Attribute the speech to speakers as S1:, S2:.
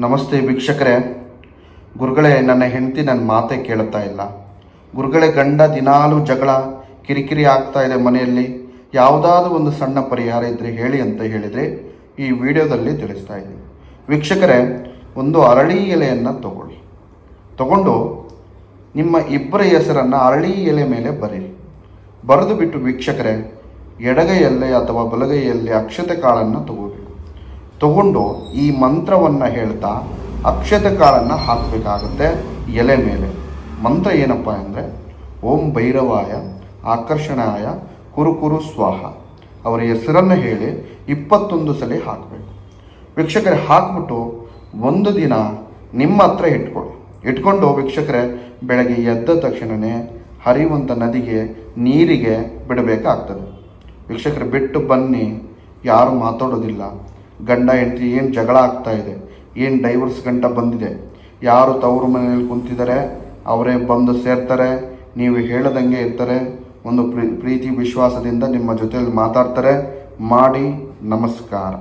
S1: ನಮಸ್ತೆ ವೀಕ್ಷಕರೇ. ಗುರುಗಳೇ, ನನ್ನ ಹೆಂಡತಿ ನನ್ನ ಮಾತೆ ಕೇಳುತ್ತಾ ಇಲ್ಲ. ಗುರುಗಳೇ, ಗಂಡ ದಿನಾಲು ಜಗಳ, ಕಿರಿಕಿರಿ ಆಗ್ತಾ ಇದೆ ಮನೆಯಲ್ಲಿ. ಯಾವುದಾದ್ರೂ ಒಂದು ಸಣ್ಣ ಪರಿಹಾರ ಇದ್ದರೆ ಹೇಳಿ ಅಂತ ಹೇಳಿದರೆ ಈ ವಿಡಿಯೋದಲ್ಲಿ ತಿಳಿಸ್ತಾ ಇದ್ದೀನಿ. ವೀಕ್ಷಕರೇ, ಒಂದು ಅರಳಿ ಎಲೆಯನ್ನು ತಗೊಳ್ಳಿ. ತಗೊಂಡು ನಿಮ್ಮ ಇಬ್ಬರ ಹೆಸರನ್ನು ಅರಳಿ ಎಲೆ ಮೇಲೆ ಬರೀರಿ ಬರೆದು ಬಿಟ್ಟು ವೀಕ್ಷಕರೇ ಎಡಗೈಯಲ್ಲೇ ಅಥವಾ ಬಲಗೈಯಲ್ಲಿ ಅಕ್ಷತೆ ಕಾಳನ್ನು ತಗೋಬೇಕು. ತಗೊಂಡು ಈ ಮಂತ್ರವನ್ನು ಹೇಳ್ತಾ ಅಕ್ಷತ ಕಾಳನ್ನು ಹಾಕಬೇಕಾಗುತ್ತೆ ಎಲೆ ಮೇಲೆ. ಮಂತ್ರ ಏನಪ್ಪ ಅಂದರೆ, ಓಂ ಭೈರವಾಯ, ಆಕರ್ಷಣಾಯ, ಕುರುಕುರು ಸ್ವಾಹ. ಅವರ ಹೆಸರನ್ನು ಹೇಳಿ ಇಪ್ಪತ್ತೊಂದು ಸಲ ಹಾಕಬೇಕು. ವೀಕ್ಷಕರೇ, ಹಾಕ್ಬಿಟ್ಟು ಒಂದು ದಿನ ನಿಮ್ಮ ಹತ್ರ ಇಟ್ಕೊಳ್ಳಿ. ಇಟ್ಕೊಂಡು ವೀಕ್ಷಕರೇ, ಬೆಳಗ್ಗೆ ಎದ್ದ ತಕ್ಷಣವೇ ಹರಿಯುವಂಥ ನದಿಗೆ, ನೀರಿಗೆ ಬಿಡಬೇಕಾಗ್ತದೆ. ವೀಕ್ಷಕರು, ಬಿಟ್ಟು ಬನ್ನಿ. ಯಾರು ಮಾತಾಡೋದಿಲ್ಲ. ಗಂಡ ಹೆಂಡತಿ ಏನು ಜಗಳ ಆಗ್ತಾ ಇದೆ, ಏನು ಡೈವರ್ಸ್ ಗಂಟ ಬಂದಿದೆ, ಯಾರು ತವರು ಮನೆಯಲ್ಲಿ ಕುಂತಿದ್ದಾರೆ ಅವರೇ ಬಂದು ಸೇರ್ತಾರೆ, ನೀವು ಹೇಳದಂಗೆ ಇರ್ತಾರೆ, ಒಂದು ಪ್ರೀ, ಪ್ರೀತಿ ವಿಶ್ವಾಸದಿಂದ ನಿಮ್ಮ ಜೊತೆಯಲ್ಲಿ ಮಾತಾಡ್ತಾರೆ, ಮಾಡಿ ನಮಸ್ಕಾರ.